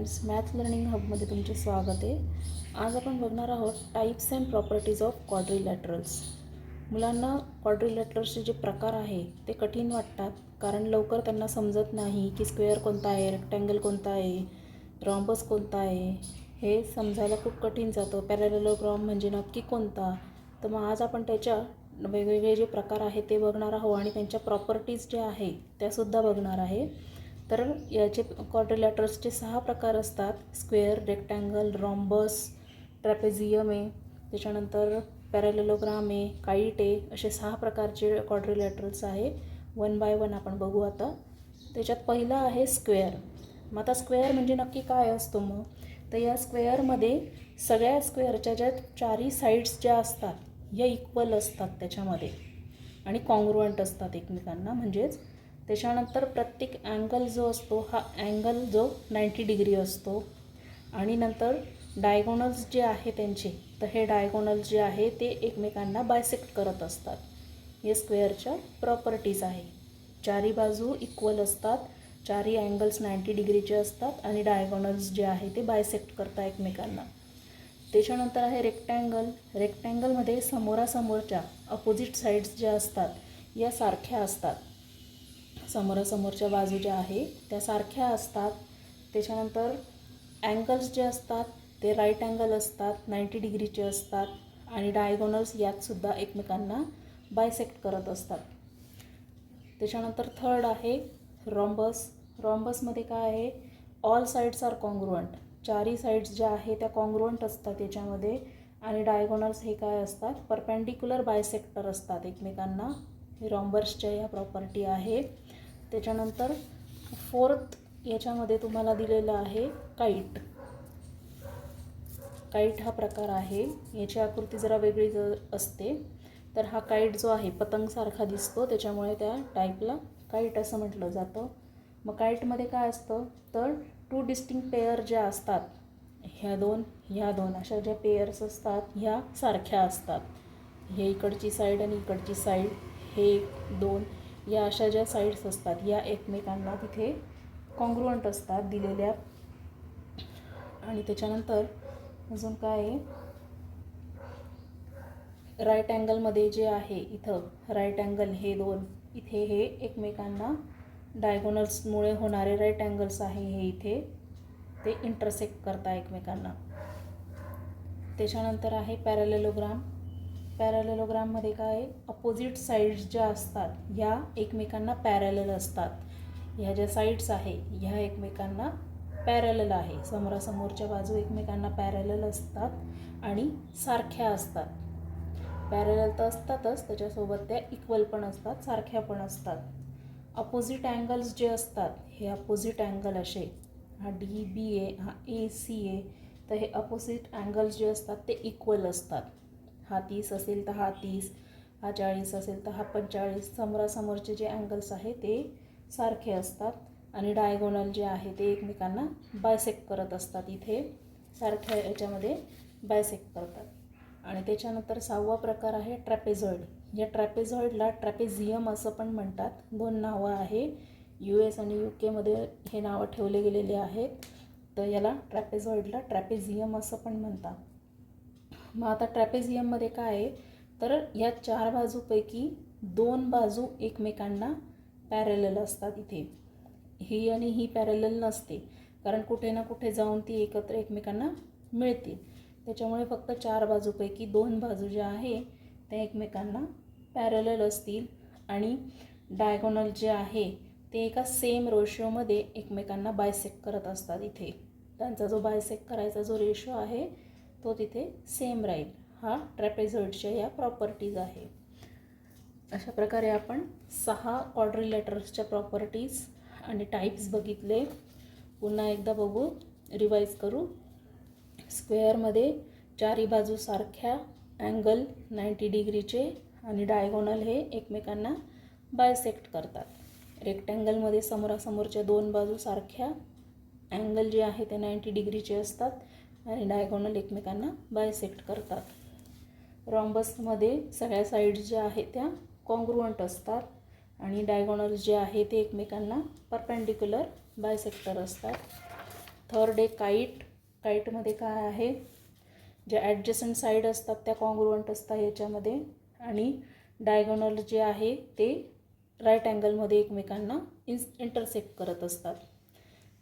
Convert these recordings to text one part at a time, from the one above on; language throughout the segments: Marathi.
फ्रेंड्स मॅथ लर्निंग हबमध्ये तुमचे स्वागत आहे. आज आपण बघणार आहोत types and properties of quadrilaterals मुलांना क्वाड्रिलॅटरल्सचे जे प्रकार आहे ते कठीण वाटतात कारण लवकर त्यांना समजत नाही की स्क्वेअर कोणता आहे रेक्टँगल कोणता आहे रॉम्बस कोणता आहे. हे समजायला खूप कठीण जातं. पॅरेललोग्राम म्हणजे नक्की कोणता? तर मग आज आपण त्याच्या वेगवेगळे जे प्रकार आहेत ते बघणार आहोत आणि त्यांच्या प्रॉपर्टीज ज्या आहे त्यासुद्धा बघणार आहे. तर याचे क्वाड्रिलॅटर्सचे सहा प्रकार असतात. स्क्वेअर रेक्टँगल रॉम्बस ट्रॅपेझियम आहे त्याच्यानंतर पॅरेलोग्राम आहे काईट आहे असे सहा प्रकारचे क्वाड्रिलॅटरल्स आहे. वन बाय वन आपण बघू आता. त्याच्यात पहिला आहे स्क्वेअर मग आता स्क्वेअर म्हणजे नक्की काय असतो मग? तर या स्क्वेअरमध्ये सगळ्या स्क्वेअरच्या ज्या चारही साईड्स ज्या असतात या इक्वल असतात त्याच्यामध्ये. आणि कॉन्ग्रुअंट असतात एकमेकांना म्हणजेच त्याच्यानंतर प्रत्येक अँगल जो असतो हा अँगल जो नाईंटी डिग्री असतो. आणि नंतर डायगोनल्स जे आहे त्यांचे तर हे डायगोनल्स जे आहे ते एकमेकांना बायसेक्ट करत असतात. हे स्क्वेअरच्या प्रॉपर्टीज आहे. चारी बाजू इक्वल असतात. चारी अँगल्स नाईंटी डिग्रीचे असतात आणि डायगोनल्स जे आहे ते बायसेक्ट करतात एकमेकांना. त्याच्यानंतर आहे रेक्टँगल रेक्टँगलमध्ये समोरासमोरच्या अपोजिट साईड्स ज्या असतात या सारख्या असतात. समोरासमोरच्या बाजू ज्या आहे. त्या सारख्या असतात. त्याच्यानंतर अँगल्स जे असतात ते राईट अँगल असतात नाईंटी डिग्रीचे असतात आणि डायगोनल्स यातसुद्धा एकमेकांना बायसेक्ट करत असतात. त्याच्यानंतर थर्ड आहे रॉम्बस रॉम्बसमध्ये काय आहे? ऑल साईड्स आर कॉन्ग्रुअंट चारही साईड्स ज्या आहे त्या कॉन्ग्रुअंट असतात याच्यामध्ये आणि डायगोनल्स हे काय असतात? परपेंडिक्युलर बायसेक्टर असतात एकमेकांना. रॉम्बर्सच्या ह्या प्रॉपर्टी आहे. त्याच्यानंतर फोर्थ याच्यामध्ये तुम्हाला दिलेलं आहे काईट काईट हा प्रकार आहे. याची आकृती जरा वेगळी जर असते. तर हा काईट जो आहे पतंगसारखा दिसतो. त्याच्यामुळे त्या टाईपला काईट असं म्हटलं जातं. मग काईटमध्ये काय असतं? तर टू डिस्टिंग पेअर ज्या असतात ह्या दोन ह्या दोन अशा ज्या पेयर्स असतात ह्या सारख्या असतात. हे इकडची साईड आणि इकडची साईड हे एक दोन या अशा ज्या साईड्स असतात या एकमेकांना तिथे कॉन्ग्रुअंट असतात दिलेल्या. आणि त्याच्यानंतर अजून काय आहे? राईट अँगलमध्ये जे आहे इथं राईट अँगल हे दोन इथे हे एकमेकांना डायगोनल्समुळे होणारे राईट अँगल्स आहे हे इथे ते इंटरसेक्ट करता एकमेकांना. त्याच्यानंतर आहे पॅरालेलोग्राम पॅरालेलोग्राममध्ये काय अपोजिट साईड्स ज्या असतात ह्या एकमेकांना पॅरॅलल असतात. ह्या ज्या साईड्स आहे ह्या एकमेकांना पॅरॅलल आहे. समोरासमोरच्या बाजू एकमेकांना पॅरॅलल असतात आणि सारख्या असतात. पॅरॅलल तर असतातच त्याच्यासोबत त्या इक्वल पण असतात सारख्या पण असतात. अपोजिट अँगल्स जे असतात हे अपोजिट अँगल असे. हा डी बी ए हा ए सी ए तर हे अपोजिट अँगल्स जे असतात ते इक्वल असतात. हा तीस असेल तर हा तीस हा चाळीस असेल तर हा पंचेचाळीस समोरासमोरचे जे अँगल्स आहे ते सारखे असतात आणि डायगोनल जे आहे ते एकमेकांना बायसेक करत असतात. इथे सारख्या याच्यामध्ये बायसेक करतात. आणि त्याच्यानंतर सहावा प्रकार आहे ट्रॅपेझॉइड या ट्रॅपेझॉइडला ट्रॅपेझियम असं पण म्हणतात. दोन नावं आहे. यू एस आणि यू केमध्ये हे नावं ठेवले गेलेले आहेत. तर याला ट्रॅपेझॉइडला ट्रॅपेझियम असं पण म्हणतात. मग आता ट्रॅपेझियममध्ये काय आहे? तर या चार बाजूपैकी दोन बाजू एकमेकांना पॅरेलल असतात इथे. ही आणि ही पॅरेलल नसते कारण कुठे ना कुठे जाऊन ती एकत्र एकमेकांना मिळतील. त्याच्यामुळे फक्त चार बाजूपैकी दोन बाजू ज्या आहे त्या एकमेकांना पॅरेलल असतील. आणि डायगोनल जे आहे ते एका सेम रेशोमध्ये एकमेकांना बायसेक करत असतात इथे. त्यांचा जो बायसेक करायचा जो रेशो आहे तो तिथे सेम राहील. हा ट्रॅपेझॉइडच्या या प्रॉपर्टीज आहे. अशा प्रकारे आपण सहा क्वाड्रिलेटर्सच्या प्रॉपर्टीज आणि टाईप्स बघितले. पुन्हा एकदा बघू रिवाईज करू. स्क्वेअरमध्ये चारी बाजू सारख्या अँगल नाईंटी डिग्रीचे आणि डायगोनल हे एकमेकांना बायसेक्ट करतात. रेक्टँगलमध्ये समोरासमोरच्या दोन बाजू सारख्या अँगल जे आहे ते नाईंटी डिग्रीचे असतात. आणि डायगोनल एकमेकांना बायसेक्ट करतात. रॉम्बसमध्ये सगळ्या साईड्स ज्या आहेत त्या कॉन्ग्रुअंट असतात आणि डायगोनल जे आहे ते एकमेकांना परपेंडिक्युलर बायसेक्टर असतात. थर्ड आहे काईट काईटमध्ये काय आहे? ज्या ॲडजस्टंट साईड असतात त्या कॉन्ग्रुअंट असतात याच्यामध्ये आणि डायगोनल जे आहे ते राईट अँगलमध्ये एकमेकांना इन्स इंटरसेक्ट करत असतात.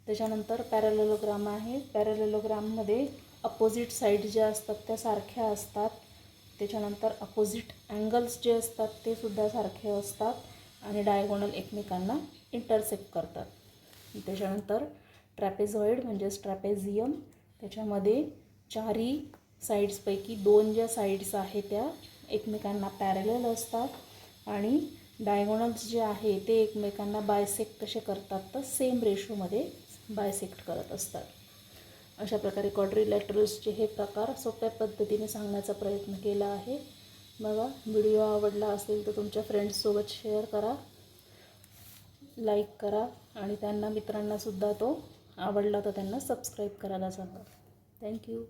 त्याच्यानंतर पॅरालेलोग्राम आहे. पॅरालेलोग्राममध्ये अपोजिट साईड ज्या असतात त्या सारख्या असतात. त्याच्यानंतर अपोजिट अँगल्स जे असतात ते सुद्धा सारखे असतात आणि डायगोनल एकमेकांना इंटरसेप्ट करतात. त्याच्यानंतर ट्रॅपेझॉइड म्हणजेच ट्रॅपेझियम त्याच्यामध्ये चारही साईड्सपैकी दोन ज्या साईड्स आहे त्या एकमेकांना पॅरलेल असतात आणि डायगोनल्स जे आहे ते एकमेकांना बायसेक कसे करतात तर सेम रेशोमध्ये बायसेक्ट करत असतात. अशा प्रकारे क्वाड्रिलॅटरल्सचे हे प्रकार सोप्या पद्धतीने सांगण्याचा प्रयत्न केला आहे. बघा व्हिडिओ आवडला असेल तर तुमच्या फ्रेंड्ससोबत शेअर करा लाईक करा आणि त्यांना मित्रांनासुद्धा तो आवडला तर त्यांना सबस्क्राईब करायला सांगा. थँक्यू